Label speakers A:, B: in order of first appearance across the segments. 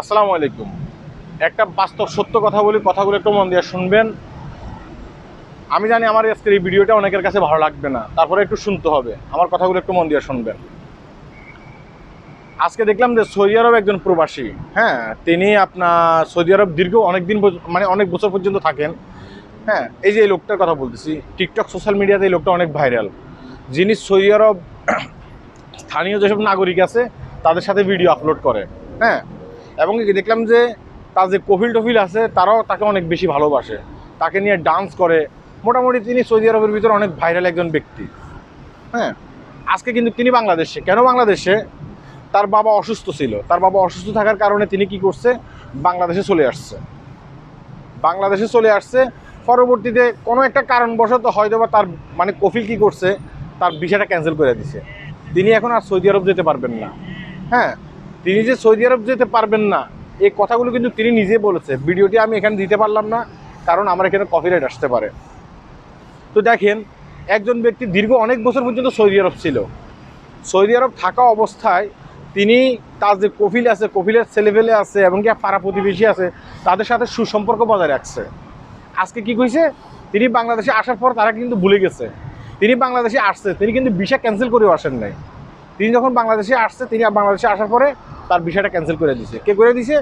A: আসসালামু আলাইকুম। একটা বাস্তব সত্য কথা বলি, কথাগুলো একটু মন দিয়ে শুনবেন। আমি জানি আমার আজকের এই ভিডিওটা অনেকের কাছে ভালো লাগবে না, তারপরে একটু শুনতে হবে। আমার কথাগুলো একটু মন দিয়ে শুনবেন। আজকে দেখলাম যে সৌদি আরব একজন প্রবাসী হ্যাঁ তিনি আপনার সৌদি আরব দীর্ঘ অনেক দিন মানে অনেক বছর পর্যন্ত থাকেন। হ্যাঁ এই যে এই লোকটার কথা বলতেছি টিকটক সোশ্যাল মিডিয়াতে এই লোকটা অনেক ভাইরাল যিনি সৌদি আরব স্থানীয় যেসব নাগরিক আছে, তাদের সাথে ভিডিও আপলোড করে হ্যাঁ। এবং দেখলাম যে তার যে কফিল টফিল আছে, তারাও তাকে অনেক বেশি ভালোবাসে। তাকে নিয়ে ডান্স করে। মোটামুটি তিনি সৌদি আরবের ভিতরে অনেক ভাইরাল একজন ব্যক্তি। হ্যাঁ? আজকে কিন্তু তিনি বাংলাদেশে। কেন বাংলাদেশে? তার বাবা অসুস্থ ছিল। তার বাবা অসুস্থ থাকার কারণে তিনি কি করছে? বাংলাদেশে চলে আসছে। বাংলাদেশে চলে আসছে। পরবর্তীতে কোনো একটা কারণবশত হয়তো বা তার মানে কফিল কি করছে? তার ভিসাটা ক্যান্সেল করে দিছে। তিনি এখন আর সৌদি আরব যেতে পারবেন না। হ্যাঁ? তিনি যে সৌদি আরব যেতে পারবেন না, এই কথাগুলো কিন্তু তিনি নিজে বলেছে। ভিডিওটি আমি এখানে দিতে পারলাম না, কারণ আমার এখানে কপিরাইট আসতে পারে। তো দেখেন, একজন ব্যক্তি দীর্ঘ অনেক বছর পর্যন্ত সৌদি আরব ছিল। সৌদি আরব থাকা অবস্থায় তিনি তার যে কফিল আছে, কফিলের ছেলেপেলে আছে, এবং কি পাড়া প্রতিবেশী আছে, তাদের সাথে সুসম্পর্ক বজায় রাখছে। আজকে কি কইছে? তিনি বাংলাদেশে আসার পর তারা কিন্তু ভুলে গেছে। তিনি বাংলাদেশে আসছে, তিনি কিন্তু ভিসা ক্যান্সেল করেও আসেন নাই। তিনি যখন বাংলাদেশে আসছে, তিনি বাংলাদেশে আসার পরে তার বিষয়টা ক্যান্সেল করে দিছে। কে করে দিছে?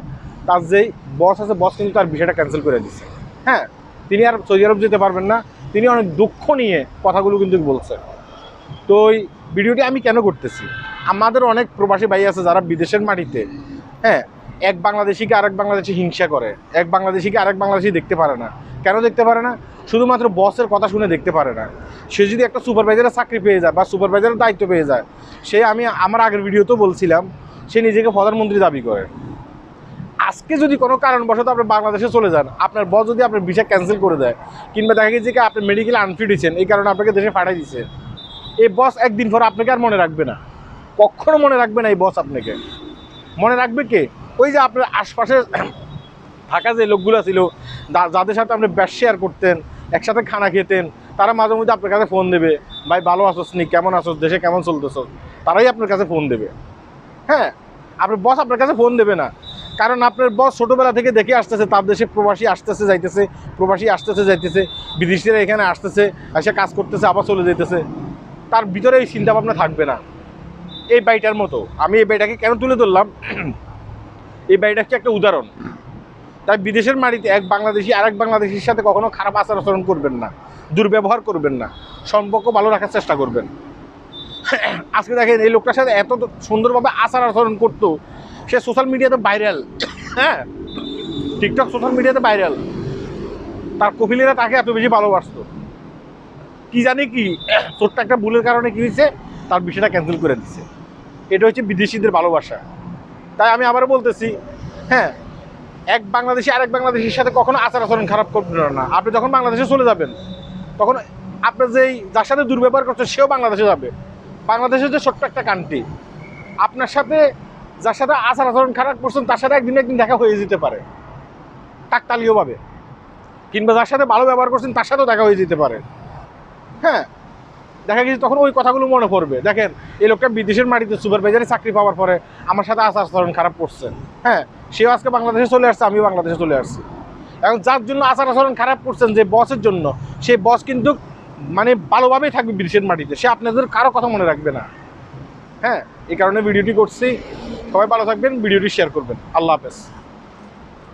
A: তার যেই বস আছে বস কিন্তু তার বিষয়টা ক্যান্সেল করে দিছে। হ্যাঁ তিনি আর সৌদি আরব যেতে পারবেন না। তিনি অনেক দুঃখ নিয়ে কথাগুলো কিন্তু বলছে। তো ওই ভিডিওটি আমি কেন করতেছি? আমাদের অনেক প্রবাসী ভাই আছে যারা বিদেশের মাটিতে হ্যাঁ এক বাংলাদেশিকে আরেক বাংলাদেশি হিংসা করে। এক বাংলাদেশিকে আরেক বাংলাদেশি দেখতে পারে না। কেন দেখতে পারে না? শুধুমাত্র বসের কথা শুনে দেখতে পারে না। সে যদি একটা সুপারভাইজারের চাকরি পেয়ে যায় বা সুপারভাইজারের দায়িত্ব পেয়ে যায়, সে আমি আমার আগের ভিডিওতেও বলছিলাম, সে নিজেকে প্রধানমন্ত্রী দাবি করে। আজকে যদি কোনো কারণবশত আপনি বাংলাদেশে চলে যান, আপনার বস যদি আপনার ভিসা ক্যান্সেল করে দেয়, কিংবা দেখা গেছে যে আপনি মেডিকেল আনফিট হয়েছেন, এই কারণে আপনাকে দেশে পাঠাই দিচ্ছে এই বস একদিন পর আপনাকে আর মনে রাখবে না। কখনো মনে রাখবে না এই বস আপনাকে। মনে রাখবে কে? ওই যে আপনার আশপাশে থাকা যে লোকগুলো ছিল যাদের সাথে আপনি ব্যাস শেয়ার করতেন, একসাথে খানা খেতেন, তারা মাঝে মধ্যে আপনার কাছে ফোন দেবে, ভাই, ভালো আছোস নি, কেমন আছোস, দেশে কেমন চলতেছ? তারাই আপনার কাছে ফোন দেবে। হ্যাঁ আপনার বস আপনার কাছে ফোন দেবে না। কারণ আপনার বস ছোটোবেলা থেকে দেখে আসতেছে, তার দেশে প্রবাসী আসতেছে, যাইতেছে, প্রবাসী আসতেছে, যাইতেছে, বিদেশিরা এখানে আসতেছে, এসে কাজ করতেছে, আবার চলে যাইতেছে। তার ভিতরে এই চিন্তা ভাবনা থাকবে না। এই বাড়িটার মতো। আমি এই বাড়িটাকে কেন তুলে ধরলাম? এই বাড়িটা হচ্ছে একটা উদাহরণ। তাই বিদেশের মাটিতে এক বাংলাদেশি আরেক বাংলাদেশির সাথে কখনো খারাপ আচার আচরণ করবেন না, দুর্ব্যবহার করবেন না, সম্পর্ক ভালো রাখার চেষ্টা করবেন। আজকে দেখেন এই লোকটার সাথে এত সুন্দরভাবে আচার আচরণ করতো, সে সোশ্যাল মিডিয়াতে ভাইরাল হ্যাঁ? টিকটক সোশ্যাল মিডিয়াতে ভাইরাল তার কপিলেরা তাকে এত বেশি ভালোবাসতো। কি জানি কি ছোট্ট একটা ভুলের কারণে কি হয়েছে, তার বিষয়টা ক্যান্সেল করে দিচ্ছে এটা হচ্ছে বিদেশিদের ভালোবাসা। তাই আমি আবার বলতেছি হ্যাঁ এক বাংলাদেশি আরেক বাংলাদেশির সাথে কখনো আচার আচরণ খারাপ করবেন না। আপনি যখন বাংলাদেশে চলে যাবেন, তখন আপনার যেই, যার সাথে দুর্ব্যবহার করছে সেও বাংলাদেশে যাবে। বাংলাদেশের যে ছোট্ট একটা কান্ট্রি আপনার সাথে যার সাথে আচার আচরণ খারাপ করছেন, তার সাথে একদিন একদিন দেখা হয়ে যেতে পারে। কাকতালীয়ভাবে। কিংবা যার সাথে ভালো ব্যবহার করছেন, তার সাথেও দেখা হয়ে যেতে পারে। হ্যাঁ দেখা গেছে তখন ওই কথাগুলো মনে পড়বে। দেখেন, এই লোকটা বিদেশের মাটিতে সুপারভাইজারে চাকরি পাওয়ার পরে আমার সাথে আচার আচরণ খারাপ করছে। হ্যাঁ সেও আজকে বাংলাদেশে চলে আসছে, আমিও বাংলাদেশে চলে আসছি। এখন যার জন্য আচার আচরণ খারাপ করছেন যে বসের জন্য সেই বস কিন্তু মানে ভালোভাবেই থাকবে বিদেশের মাটিতে। সে আপনাদের কারও কথা মনে রাখবে না। হ্যাঁ এই কারণে ভিডিওটি করছি। সবাই ভালো থাকবেন, ভিডিওটি শেয়ার করবেন। আল্লাহ হাফেজ।